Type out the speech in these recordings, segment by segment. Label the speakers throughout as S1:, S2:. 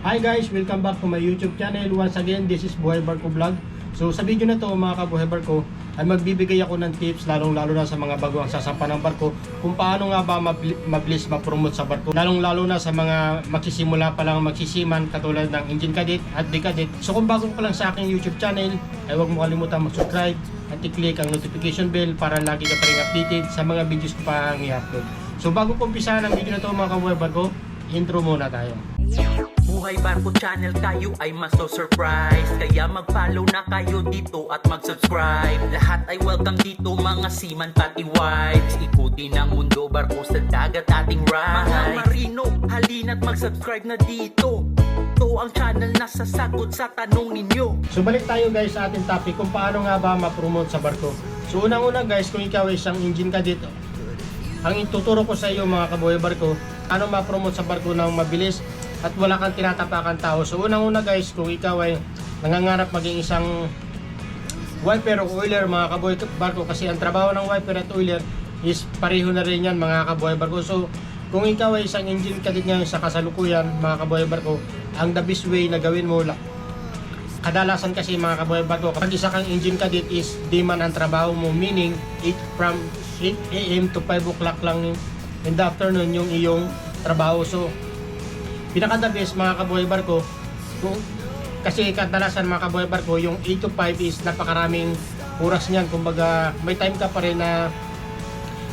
S1: Hi guys, welcome back to my YouTube channel. Once again, this is Buhay Barko Vlog. So sa video na to mga kabuhay barko, ay magbibigay ako ng tips lalong lalo na sa mga bago ang sasampa ng barko kung paano nga ba mabilis ma-promote sa barko. Lalong lalo na sa mga magsisimula pa lang magsisiman katulad ng engine cadet at decadet. So kung bago pa lang sa aking YouTube channel, ay huwag mo kalimutan mag-subscribe at i-click ang notification bell para lagi ka pa rin updated sa mga videos ko pa ang i-upload. So bago ko umpisa ng video na to mga kabuhay barko, intro muna tayo.
S2: Buhay Barko Channel tayo ay maso-surprise Kaya mag-follow na kayo dito at mag-subscribe. Lahat ay welcome dito mga seaman pati wives. Ikutin ang mundo barko sa dagat ating ride Mga marino, halina't mag-subscribe na dito. Ito ang channel na sasagot sa tanong ninyo.
S1: So balik tayo guys sa ating topic kung paano nga ba ma-promote sa barko. So unang-una guys, kung ikaw ay isang engine cadet, ang ituturo ko sa iyo mga kabuhay barko, ano ma-promote sa barko ng mabilis at wala kang tinatapakan tao. So unang-una guys, kung ikaw ay nangangarap maging isang wiper o oiler mga kabuhay barko kasi ang trabaho ng wiper at oiler is pareho na rin yan mga kabuhay barko. So kung ikaw ay isang engine cadet ngayon sa kasalukuyan mga kabuhay barko, ang the best way na gawin mo la- kadalasan kasi mga kabuhay barko kapag isa kang engine cadet is di man ang trabaho mo meaning 8 from 8 am to 5 o'clock lang in the afternoon yung iyong trabaho so pinaka the best mga kabuhay barko kung kasi kadalasan mga kabuhay barko yung 8 to 5 is napakaraming oras niyan kumbaga may time ka pa rin na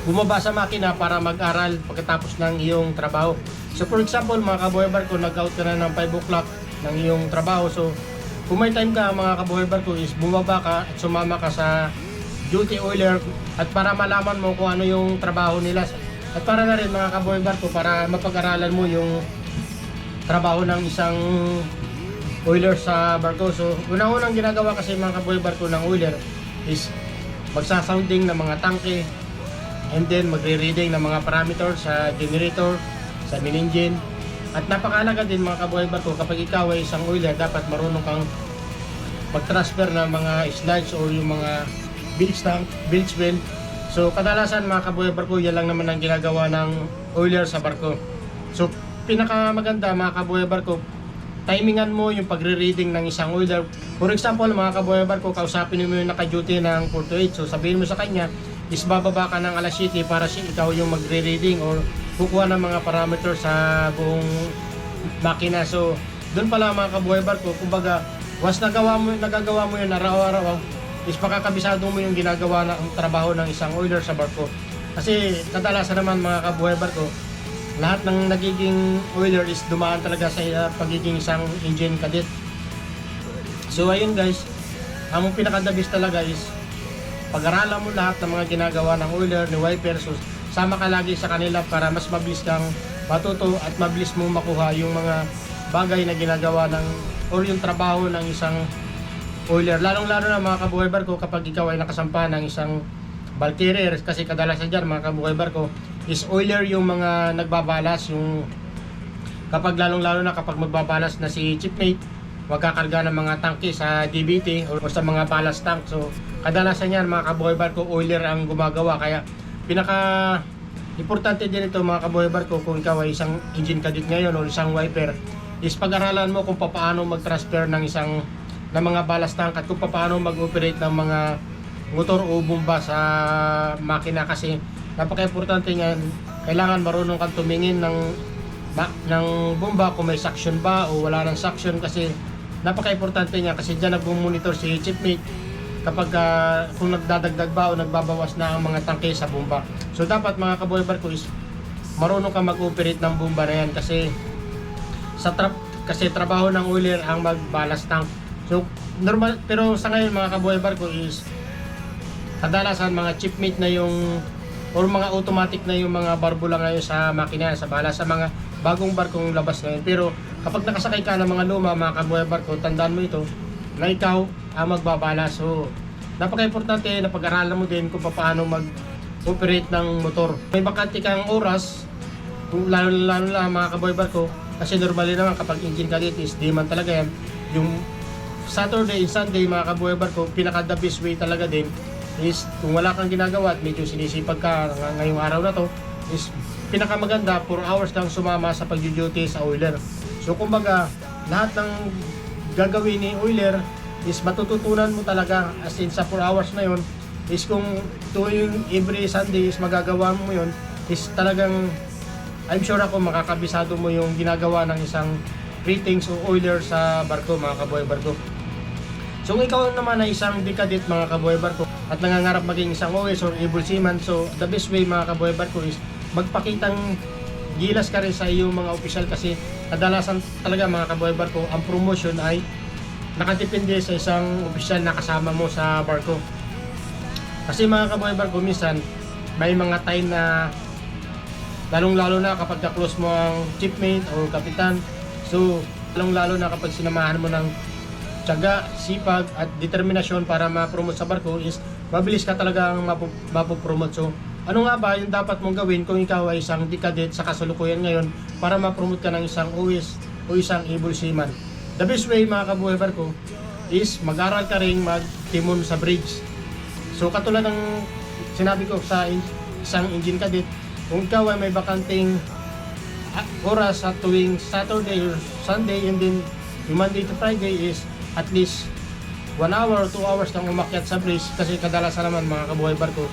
S1: bumaba sa makina para mag-aral pagkatapos ng iyong trabaho. So for example, mga kabuhay barko, nag-out ka na ng 5 o'clock ng iyong trabaho. So kung may time ka mga kabuhay barko is bumaba ka at sumama ka sa duty oiler at para malaman mo kung ano yung trabaho nila. At para na rin mga kabuhay barko para mapag-aralan mo yung trabaho ng isang oiler sa barko. So unang-unang ginagawa kasi mga kabuhay barko ng oiler is magsasounding ng mga tangke, and then magre-reading ng mga parameters sa generator, sa main engine. At napakalaga din mga kabuhay barko kapag ikaw ay isang oiler, dapat marunong kang mag-transfer ng mga slides or yung mga bilge tank, bilge well. So kadalasan mga kabuhay barko, yan lang naman ang ginagawa ng oiler sa barko. So pinakamaganda mga kabuhay barko, timingan mo yung pagre-reading ng isang oiler. For example, mga kabuhay barko, kausapin mo yung naka-duty ng 4 to 8. So sabihin mo sa kanya, is bababa ka ng alas 7 para si ikaw yung magre-reading or kukuha ng mga parameter sa buong makina. So, doon pala mga kabuhay barko, kumbaga, once nagawa mo, nagagawa mo yun araw-araw, is makakabisado mo yung ginagawa ng trabaho ng isang oiler sa barko. Kasi kadalasan naman mga kabuhay barko, lahat ng nagiging oiler is dumaan talaga sa uh, pagiging isang engine cadet. So ayun guys, ang pinakadabis talaga is pag-aralan mo lahat ng mga ginagawa ng oiler ni wiper so sama ka lagi sa kanila para mas mabilis kang matuto at mabilis mo makuha yung mga bagay na ginagawa ng or yung trabaho ng isang oiler lalong lalo na mga kabuhay barko kapag ikaw ay nakasampa ng isang carrier kasi kadalasan dyan mga kabuhay barko is oiler yung mga nagbabalas yung kapag lalong lalo na kapag magbabalas na si chipmate magkakarga ng mga tangke sa DBT o sa mga ballast tank. So kadalasan yan mga kabuhay barko oiler ang gumagawa. Kaya pinaka importante din ito mga kabuhay barko kung ikaw ay isang engine cadet ngayon o isang wiper is pag-aralan mo kung paano mag-transfer ng isang ng mga ballast tank at kung paano mag-operate ng mga motor o bomba sa makina kasi napaka-importante niyan kailangan marunong kang tumingin ng ba, ng bomba kung may suction ba o wala ng suction kasi napaka-importante niya kasi diyan nagmo-monitor si chipmate kapag ah, kung nagdadagdag ba o nagbabawas na ang mga tangke sa bomba. So dapat mga kaboy barko is marunong ka mag-operate ng bomba na yan kasi sa trap kasi trabaho ng oiler ang mag-ballast tank. So normal pero sa ngayon mga kaboy barko is kadalasan mga chipmate na yung or mga automatic na yung mga barbula ngayon sa makina sa bala sa mga bagong barkong labas ngayon. Pero kapag nakasakay ka ng mga luma mga kabuhay barko tandaan mo ito na ikaw ang magbabala so napaka-importante na pag-aralan mo din kung paano mag-operate ng motor. May bakante kang oras lalo lalo na mga kaboy barko kasi normally naman kapag engine cadet is di man talaga yan. Yung Saturday and Sunday mga kabuhay barko pinaka the best way talaga din is kung wala kang ginagawa at medyo sinisipag ka ng- ngayong araw na to is pinakamaganda 4 hours lang sumama sa pag-duty sa oiler so kumbaga lahat ng gagawin ni Euler is matututunan mo talaga as in sa 4 hours na yon is kung tuwing every Sunday is magagawa mo yon is talagang I'm sure ako makakabisado mo yung ginagawa ng isang ratings o Euler sa barko mga kaboy barko. So kung ikaw naman ay isang decadent mga kaboy barko at nangangarap maging isang OS or able seaman, so the best way mga kaboy barko is magpakitang gilas ka rin sa iyong mga opisyal kasi kadalasan talaga mga kaboy barko ang promotion ay nakadepende sa isang opisyal na kasama mo sa barko. Kasi mga kaboy barko minsan may mga time na lalong lalo na kapag ka-close mo ang chipmate or kapitan so lalong lalo na kapag sinamahan mo ng tiyaga, sipag at determinasyon para ma-promote sa barko is mabilis ka talagang mapu- mapopromote so ano nga ba yung dapat mong gawin kung ikaw ay isang decadent sa kasalukuyan ngayon para ma-promote ka ng isang OS o isang able seaman? The best way mga kabuhay barko is mag-aral ka rin mag-timon sa bridge. So katulad ng sinabi ko sa isang engine cadet, kung ikaw ay may bakanting oras sa tuwing Saturday or Sunday and then Monday to Friday is at least 1 hour or 2 hours kang umakyat sa bridge kasi kadalasan naman mga kabuhay barko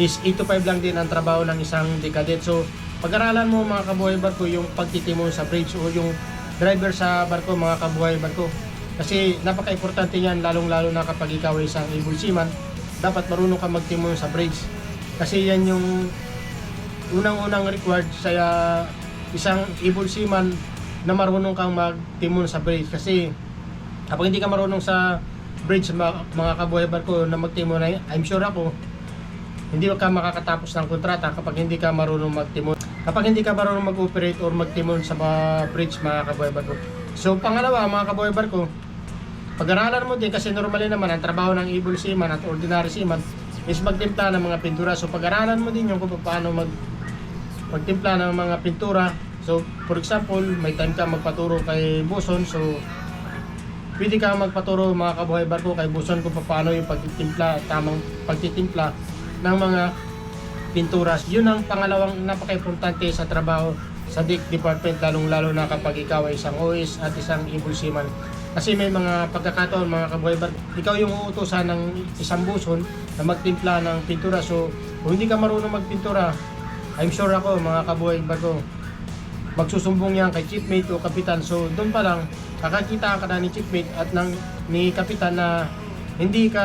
S1: is 8 to 5 lang din ang trabaho ng isang dekadet. So pag-aralan mo mga kabuhay barko yung pagtitimon sa bridge o yung driver sa barko mga kabuhay barko. Kasi napaka-importante yan lalong-lalo na kapag ikaw ay isang able seaman, dapat marunong ka magtimon sa bridge. Kasi yan yung unang-unang required sa uh, isang able seaman na marunong kang magtimon sa bridge. Kasi kapag hindi ka marunong sa bridge mga, mga kabuhay barko na magtimon, ay- I'm sure ako, hindi ka makakatapos ng kontrata kapag hindi ka marunong magtimon. Kapag hindi ka marunong mag-operate or magtimon sa mga bridge mga kabuhay barko. So pangalawa mga kabuhay barko, pag-aralan mo din kasi normally naman ang trabaho ng able seaman at ordinary seaman is magtimpla ng mga pintura. So pag-aralan mo din yung kung paano mag magtimpla ng mga pintura. So for example, may time ka magpaturo kay Buson. So pwede ka magpaturo mga kabuhay barko kay Buson kung paano yung pagtitimpla, tamang pagtitimpla ng mga pinturas. Yun ang pangalawang napaka-importante sa trabaho sa deck department lalong lalo na kapag ikaw ay isang OS at isang seaman. Kasi may mga pagkakataon mga kabuhay barko, ikaw yung uutosan ng isang buson na magtimpla ng pintura. So kung hindi ka marunong magpintura, I'm sure ako mga kabuhay barko, magsusumbong yan kay chiefmate o kapitan. So doon pa lang, kakakita ka na ni chiefmate at ng, ni kapitan na hindi ka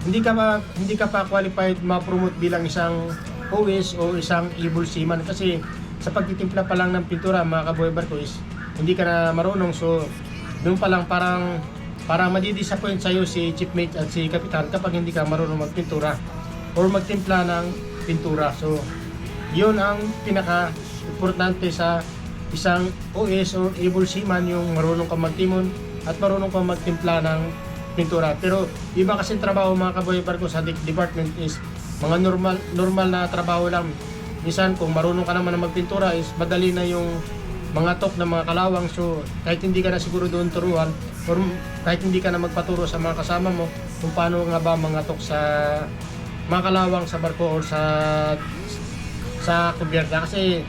S1: hindi ka pa hindi ka pa qualified ma-promote bilang isang OS o isang able seaman. Kasi sa pagtitimpla pa lang ng pintura mga kaboy barko is hindi ka na marunong. So doon pa lang parang parang madidisappoint sa'yo si chiefmate at si kapitan kapag hindi ka marunong magpintura or magtimpla ng pintura. So yun ang pinaka importante sa isang OS or able seaman yung marunong kang magtimon at marunong kang magtimpla ng pintura. Pero iba kasi trabaho mga kaboy barko sa de- department is mga normal normal na trabaho lang. Minsan kung marunong ka naman na magpintura is madali na yung mga tok ng mga kalawang so kahit hindi ka na siguro doon turuan or kahit hindi ka na magpaturo sa mga kasama mo kung paano nga ba mga tok sa mga kalawang sa barko or sa sa kubyerta kasi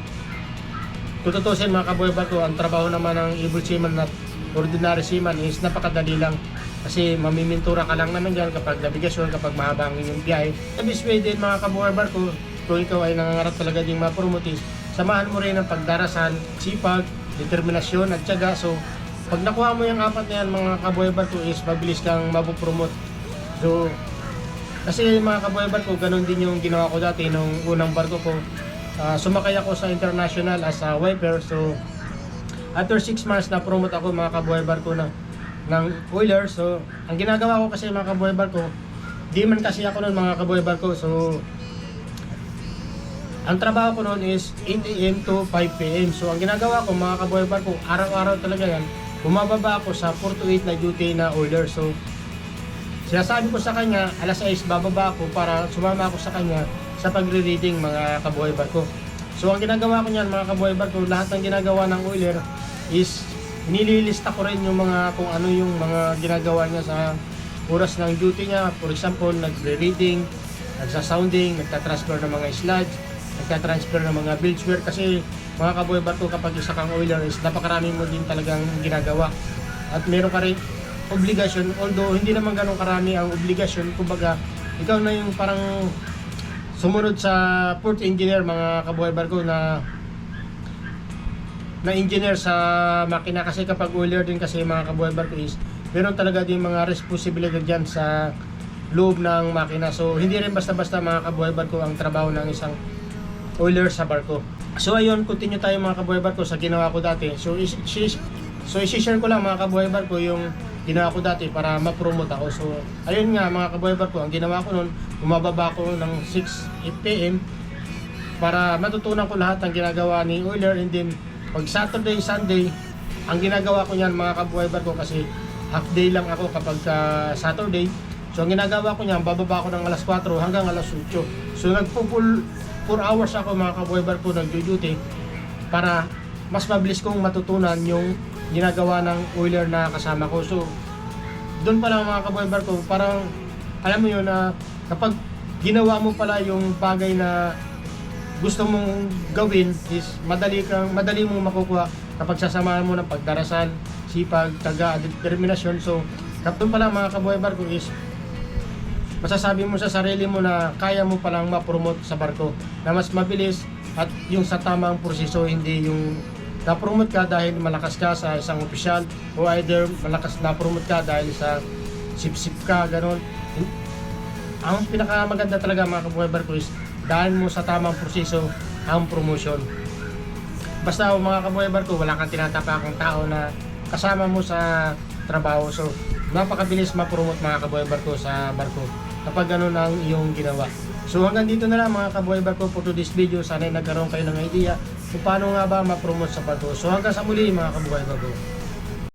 S1: kung tutusin mga kaboy barko, ang trabaho naman ng able seaman at ordinary seaman is napakadali lang. Kasi mamimintura ka lang naman dyan kapag nabigasyon, kapag mahaba ang inyong biyahe. Sa best way din mga kabuhay barko, kung ikaw ay nangangarap talaga ding ma-promote samahan mo rin ang pagdarasal, sipag, determinasyon at tiyaga. So, pag nakuha mo yung apat na yan mga kabuhay barko is mabilis kang mapopromote. So, kasi mga kabuhay barko, ganun din yung ginawa ko dati nung unang barko ko. Ah, sumakay ako sa international as a wiper. So, after 6 months na promote ako mga kabuhay barko ng ng oiler. So, ang ginagawa ko kasi mga kabuhay barko, di man kasi ako noon mga kabuhay barko. So, ang trabaho ko noon is 8 a.m. to 5 p.m. So, ang ginagawa ko mga kabuhay barko, araw-araw talaga yan, bumababa ako sa 4 to 8 na duty na oiler. So, sinasabi ko sa kanya, alas 6 bababa ako para sumama ako sa kanya sa pagre-reading mga kabuhay barko. So ang ginagawa ko niyan mga kabuhay barko, lahat ng ginagawa ng oiler is nililista ko rin yung mga kung ano yung mga ginagawa niya sa oras ng duty niya. For example, nagre-reading, nagsa-sounding, nagta-transfer ng mga slides, nagta-transfer ng mga bilgeware kasi mga kabuhay barko kapag isa kang oiler is napakarami mo din talagang ginagawa. At meron ka rin obligasyon, although hindi naman ganun karami ang obligasyon, kumbaga ikaw na yung parang sumunod sa port engineer mga kabuhay barko na na engineer sa makina. Kasi kapag oiler din kasi mga kabuhay barko is meron talaga din mga responsibilidad dyan sa loob ng makina. So hindi rin basta-basta mga kabuhay barko ang trabaho ng isang oiler sa barko. So ayun continue tayo mga kabuhay barko sa ginawa ko dati. So is, is, so isi-share ko lang mga kabuhay barko yung ginawa ko dati para ma-promote ako so ayun nga mga kabuhay barko ang ginawa ko noon bumababa ko ng 6 p.m para matutunan ko lahat ng ginagawa ni Euler and then pag Saturday, Sunday, ang ginagawa ko niyan mga kabuhay barko kasi half day lang ako kapag ah, Saturday. So ang ginagawa ko niyan, bababa ako ng alas 4 hanggang alas 8. So nagpo-full 4 hours ako mga kabuhay barko nag-duty para mas mabilis kong matutunan yung ginagawa ng Euler na kasama ko. So doon pa lang mga kabuhay barko, parang alam mo yun na kapag ginawa mo pala yung bagay na gusto mong gawin is madali kang madali mong makukuha kapag sasamahan mo ng pagdarasal, sipag, taga, determinasyon. So, kapag pala mga kabuhay barko is masasabi mo sa sarili mo na kaya mo palang ma-promote sa barko na mas mabilis at yung sa tamang proseso hindi yung na-promote ka dahil malakas ka sa isang opisyal o either malakas na-promote ka dahil sa sip-sip ka, ganon. Ang pinakamaganda talaga mga kabuhay barko is dahil mo sa tamang proseso ang promotion. Basta mga kabuhay barko, wala kang tinatapakang tao na kasama mo sa trabaho. So, napakabilis ma-promote mga kabuhay barko sa barko kapag ganun ang iyong ginawa. So hanggang dito na lang mga kabuhay barko for today's video. Sana ay nagkaroon kayo ng idea kung paano nga ba ma-promote sa barko. So hanggang sa muli mga kabuhay barko.